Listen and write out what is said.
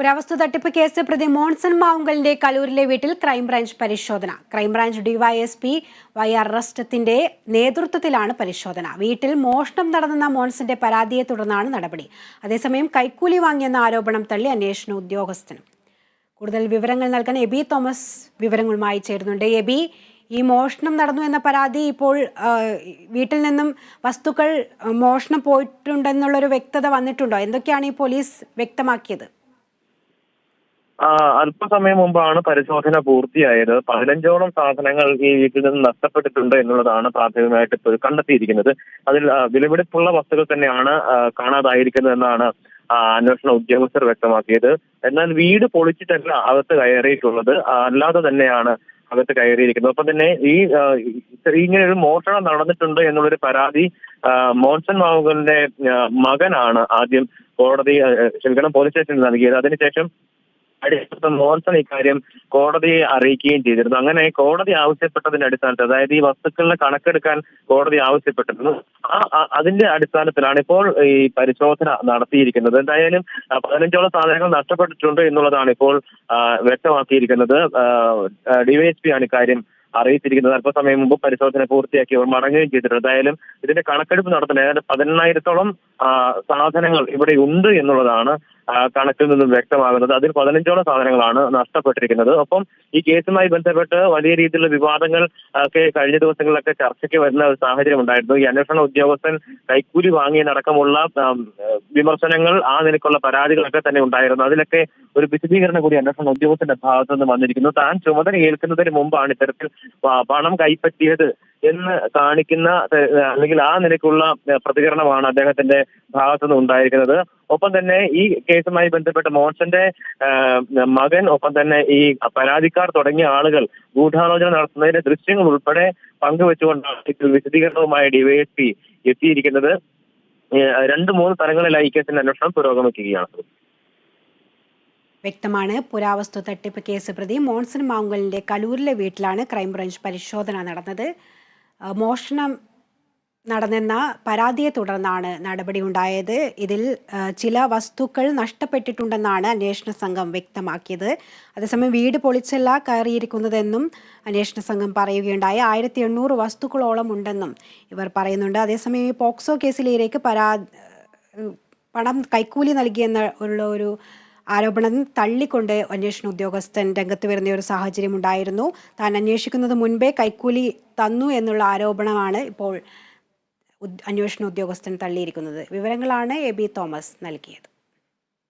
പുരാവസ്തു തട്ടിപ്പ് കേസ് പ്രതി മോൺസൺ മാവുങ്കലിന്റെ കലൂരിലെ വീട്ടിൽ ക്രൈംബ്രാഞ്ച് പരിശോധന. Crime branch DYSP Y R അറസ്റ്റത്തിന്റെ നേതൃത്വത്തിലാണ് പരിശോധന. വീട്ടിൽ മോഷണം നടന്നെന്ന മോൺസന്റെ പരാതിയെ തുടർന്നാണ് നടപടി. അതേസമയം കൈക്കൂലി വാങ്ങിയെന്ന ആരോപണം തള്ളി അന്വേഷണ ഉദ്യോഗസ്ഥനും. കൂടുതൽ വിവരങ്ങൾ നൽകാൻ എബി തോമസ് വിവരങ്ങളുമായി ചേരുന്നുണ്ട്. എബി ഈ മോഷണം നടന്നു എന്ന പരാതി ഇപ്പോൾ വീട്ടിൽ നിന്നും വസ്തുക്കൾ മോഷണം പോയിട്ടുണ്ടെന്നുള്ളൊരു വ്യക്തത വന്നിട്ടുണ്ടോ? എന്തൊക്കെയാണ് ഈ പോലീസ് വ്യക്തമാക്കിയത്? അല്പസമയം മുമ്പാണ് പരിശോധന പൂർത്തിയായത്. പതിനഞ്ചോളം സാധനങ്ങൾ ഈ വീട്ടിൽ നിന്ന് നഷ്ടപ്പെട്ടിട്ടുണ്ട് എന്നുള്ളതാണ് പ്രാഥമികമായിട്ട് ഇപ്പോൾ കണ്ടെത്തിയിരിക്കുന്നത്. അതിൽ വിലപിടിപ്പുള്ള വസ്തുക്കൾ തന്നെയാണ് കാണാതായിരിക്കുന്നത് എന്നാണ് അന്വേഷണ ഉദ്യോഗസ്ഥർ വ്യക്തമാക്കിയത്. എന്നാൽ വീട് പൊളിച്ചിട്ടല്ല അകത്ത് കയറിയിട്ടുള്ളത്. അല്ലാതെ തന്നെയാണ് അകത്ത് കയറിയിരിക്കുന്നത്. അപ്പൊ തന്നെ ഈ ഇങ്ങനെ ഒരു മോഷണം നടന്നിട്ടുണ്ട് എന്നുള്ളൊരു പരാതി മോൻസൺ മാവുകളുടെ മകനാണ് ആദ്യം കോടതി ക്ഷമിക്കണം പോലീസ് സ്റ്റേഷനിൽ നൽകിയത്. അതിനുശേഷം അടിസ്ഥാനത്ത് മോൻസൺ ഇക്കാര്യം കോടതിയെ അറിയിക്കുകയും ചെയ്തിരുന്നു. അങ്ങനെ കോടതി ആവശ്യപ്പെട്ടതിന്റെ അടിസ്ഥാനത്തിൽ അതായത് ഈ വസ്തുക്കളുടെ കണക്കെടുക്കാൻ കോടതി ആവശ്യപ്പെട്ടിരുന്നു. ആ അതിന്റെ അടിസ്ഥാനത്തിലാണ് ഇപ്പോൾ ഈ പരിശോധന നടത്തിയിരിക്കുന്നത്. എന്തായാലും പതിനഞ്ചോളം സാധനങ്ങൾ നഷ്ടപ്പെട്ടിട്ടുണ്ട് എന്നുള്ളതാണ് ഇപ്പോൾ വ്യക്തമാക്കിയിരിക്കുന്നത്. ഡിവൈഎസ്പി ആണ് ഇക്കാര്യം അറിയിച്ചിരിക്കുന്നത്. അല്പസമയം മുമ്പ് പരിശോധന പൂർത്തിയാക്കി അവർ മടങ്ങുകയും ചെയ്തിട്ടുണ്ട്. എന്തായാലും ഇതിന്റെ കണക്കെടുപ്പ് നടത്തുന്നത് ഏതാണ്ട് പതിനെണ്ണായിരത്തോളം സാധനങ്ങൾ ഇവിടെ ഉണ്ട് എന്നുള്ളതാണ് കണക്കിൽ നിന്നും വ്യക്തമാകുന്നത്. അതിൽ പതിനഞ്ചോളം സാധനങ്ങളാണ് നഷ്ടപ്പെട്ടിരിക്കുന്നത്. ഒപ്പം ഈ കേസുമായി ബന്ധപ്പെട്ട് വലിയ രീതിയിലുള്ള വിവാദങ്ങൾ ഒക്കെ കഴിഞ്ഞ ദിവസങ്ങളിലൊക്കെ ചർച്ചയ്ക്ക് വരുന്ന ഒരു സാഹചര്യം ഉണ്ടായിരുന്നു. ഈ അന്വേഷണ ഉദ്യോഗസ്ഥൻ കൈക്കൂലി വാങ്ങിയതടക്കമുള്ള വിമർശനങ്ങൾ ആ നിലക്കുള്ള പരാതികളൊക്കെ തന്നെ ഉണ്ടായിരുന്നു. അതിലൊക്കെ ഒരു വിശദീകരണം കൂടി അന്വേഷണ ഉദ്യോഗസ്ഥന്റെ ഭാഗത്തു നിന്ന് വന്നിരിക്കുന്നു. താൻ ചുമതല ഏൽക്കുന്നതിന് മുമ്പാണ് ഇത്തരത്തിൽ പണം കൈപ്പറ്റിയത്. എന്ന് കാണിക്കുന്ന അല്ലെങ്കിൽ ആ നിലയ്ക്കുള്ള പ്രതികരണമാണ് അദ്ദേഹത്തിന്റെ ഭാഗത്തുനിന്ന് ഉണ്ടായിരിക്കുന്നത്. ഒപ്പം തന്നെ ഈ കേസുമായി ബന്ധപ്പെട്ട് മോൻസന്റെ മകൻ ഒപ്പം തന്നെ ഈ പരാതിക്കാർ തുടങ്ങിയ ആളുകൾ ഗൂഢാലോചന നടത്തുന്നതിന്റെ ദൃശ്യങ്ങൾ ഉൾപ്പെടെ പങ്കുവെച്ചുകൊണ്ടാണ് വിശദീകരണവുമായി ഡിവൈഎസ്പി എത്തിയിരിക്കുന്നത്. രണ്ടു മൂന്ന് തലങ്ങളിലായി ഈ കേസിന്റെ അന്വേഷണം പുരോഗമിക്കുകയാണ്. വ്യക്തമാണ്. പുരാവസ്തു തട്ടിപ്പ് കേസ് പ്രതി മോൺസൺ മാവുങ്കലിന്റെ കലൂരിലെ വീട്ടിലാണ് ക്രൈംബ്രാഞ്ച് പരിശോധന നടന്നത്. മോഷണം നടന്നെന്ന പരാതിയെ തുടർന്നാണ് നടപടി ഉണ്ടായത് ഇതിൽ ചില വസ്തുക്കൾ നഷ്ടപ്പെട്ടിട്ടുണ്ടെന്നാണ് അന്വേഷണ സംഘം വ്യക്തമാക്കിയത്. അതേസമയം വീട് പൊളിച്ചല്ല കയറിയിരിക്കുന്നതെന്നും അന്വേഷണ സംഘം പറയുകയുണ്ടായി. ആയിരത്തി എണ്ണൂറ് വസ്തുക്കളോളം ഉണ്ടെന്നും ഇവർ പറയുന്നുണ്ട്. അതേസമയം ഈ പോക്സോ കേസിലേക്ക് പരാ പണം കൈക്കൂലി നൽകിയെന്ന ഉള്ള ഒരു ആരോപണം തള്ളിക്കൊണ്ട് അന്വേഷണ ഉദ്യോഗസ്ഥൻ രംഗത്ത് വരുന്ന ഒരു സാഹചര്യം ഉണ്ടായിരുന്നു. താൻ അന്വേഷിക്കുന്നത് മുൻപേ കൈക്കൂലി തന്നു എന്നുള്ള ആരോപണമാണ് ഇപ്പോൾ അന്വേഷണ ഉദ്യോഗസ്ഥൻ തള്ളിയിരിക്കുന്നത്. വിവരങ്ങളാണ് എ ബി തോമസ് നൽകിയത്.